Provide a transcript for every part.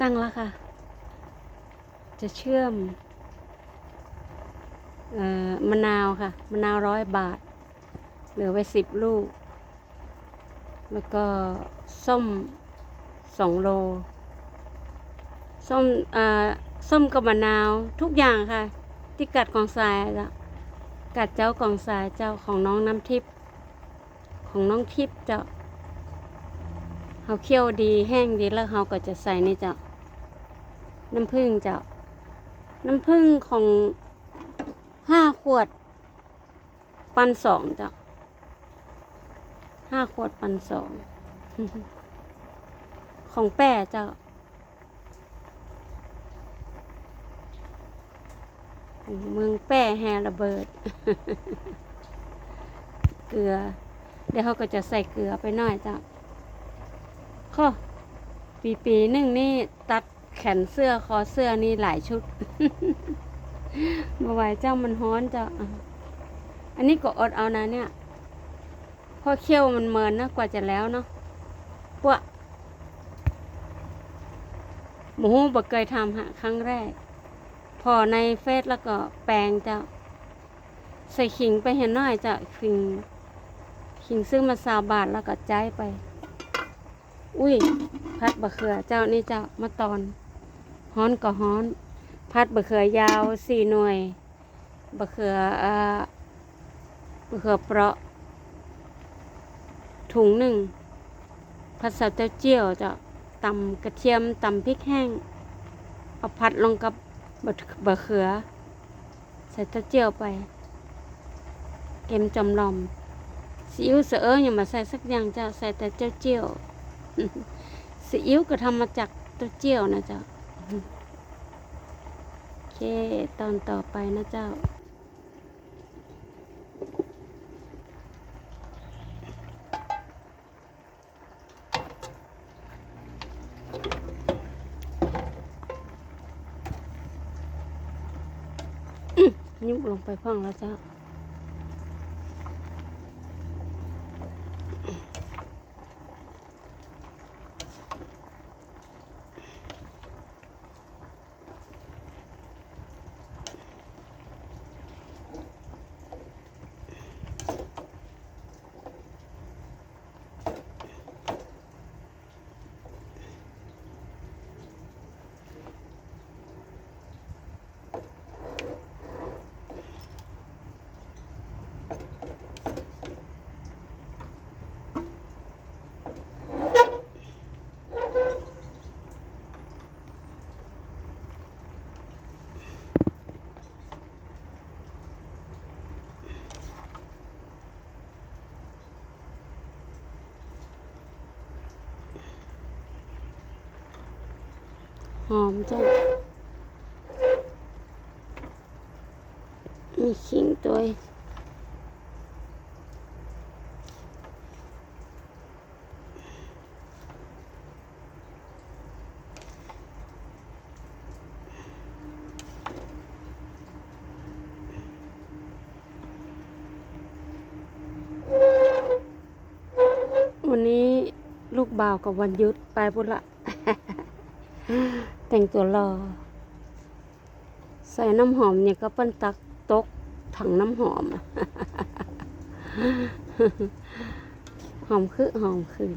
ตั้งแล้วค่ะ จะเชื่อมออมะนาวค่ะ มะนาวร้อยบาท เหลือไว้สิบลูก แล้วก็ส้มสองโล ส้มอ่อส้มกับมะนาวทุกอย่างค่ะ ที่กัดกองทรายจ้ะกัดเจ้ากองทรายเจ้าของน้องน้ำทิพย์ของน้องทิพย์เจ้า เขาเคี่ยวดีแห้งดีแล้วเขาก็จะใส่ในเจ้าน้ำผึ้งเจ้าน้ำผึ้งของห้าขวด ปันสองเจ้าห้าขวดปันสอง ของแป้เจ้า เมืองแป้แฮระเบิด เกลือ เดี๋ยวเขาก็จะใส่เกลือไปหน่อยจ้ะ ข้อปีปีหนึ่งนี่ตัดแขนเสื้อคอเสื้อนี่หลายชุดมาไหวเจ้ามันฮ้อนจ้ะอันนี้ก็อดเอานะเนี่ยพอเคี่ยวมันเมินนะกว่าจะแล้วเนาะพวกหมูบกเคยทำฮะครั้งแรก พอในเฟซแล้วก็แปลงจะใส่ขิงไปเห็นหน่อยจะขิงขิงซึ่งมาซาบาทแล้วก็จ่ายไป อุ้ย พัดบะเขือเจ้านี่เจ้ามาตอนฮ้อนก็ฮ้อน พัดบะเขือยาวสี่หน่วยบะเขืออ่าบะเขือเปราะ ถุงหนึ่งผัดใส่เต้าเจี้ยวจะตำกระเทียมตำพริกแห้งเอาผัดลงกับบะบะเขือ ใส่เต้าเจี้ยวไปเค็มจำลอมซีอิ๊วเสืออย่ามาใส่สักอย่างจ้ะใส่แต่เจ้าเจี้ยว ซีอิ๊วก็ทำมาจากเต้าเจี้ยวนะเจ๊ะโอเคตอนต่อไปนะเจ้ายุบลงไปพ่องแล้วเจ้า หอมจ้ะมีขิงตัววันนี้ลูกบ่าวกับวันยุดไปพุละ แต่งตัวรอ ใส่น้ำหอมเนี่ยก็เปิ้นตักตกถังน้ำหอม หอมคือหอมคืน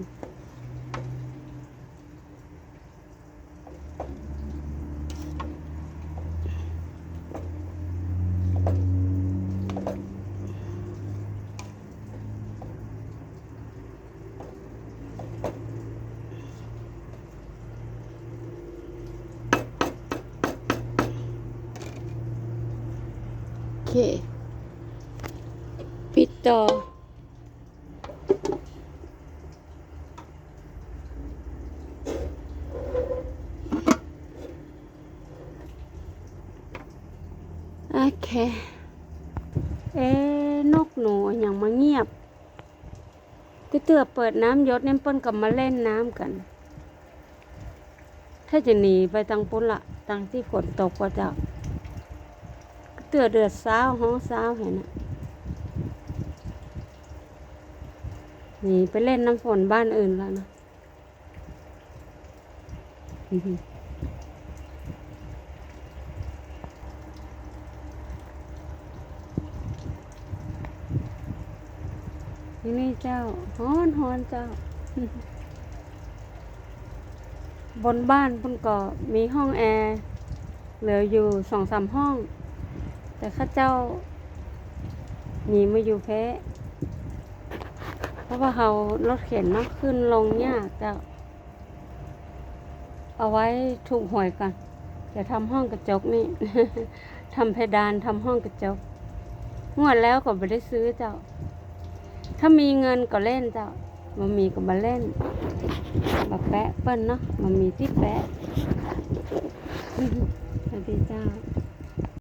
เค ปิดต่อ โอเค เอ๊นกหนูอย่างมาเงียบก็เตือเปิดน้ำยศเนี่ยเปิ้นกับมาเล่นน้ำกัน ถ้าจะหนีไปทางปุ้นละทางที่ฝนตกก็จะ เตือเดือดสาวห้องสาวเห็นนะนี่ไปเล่นน้ำฝนบ้านอื่นแล้วนะนี่นี่เจ้าฮ้อนฮ้อนเจ้า บนบ้านบนเกาะมีห้องแอร์ เหลืออยู่สองสามห้อง แต่ข้าเจ้าหนีมาอยู่แพ้ เพราะว่าเขารถเข็นเนาะขึ้นลงยากเจ้าเอาไว้ถูกหวยก่อนจะทำห้องกระจกนี่ ทำเพดานทำห้องกระจก งวดแล้วก็ไม่ได้ซื้อเจ้า ถ้ามีเงินก็เล่นเจ้ามันมีก็มาเล่นมาแปะเปิ้นเนาะมันมีที่แปะสวัสดีเจ้า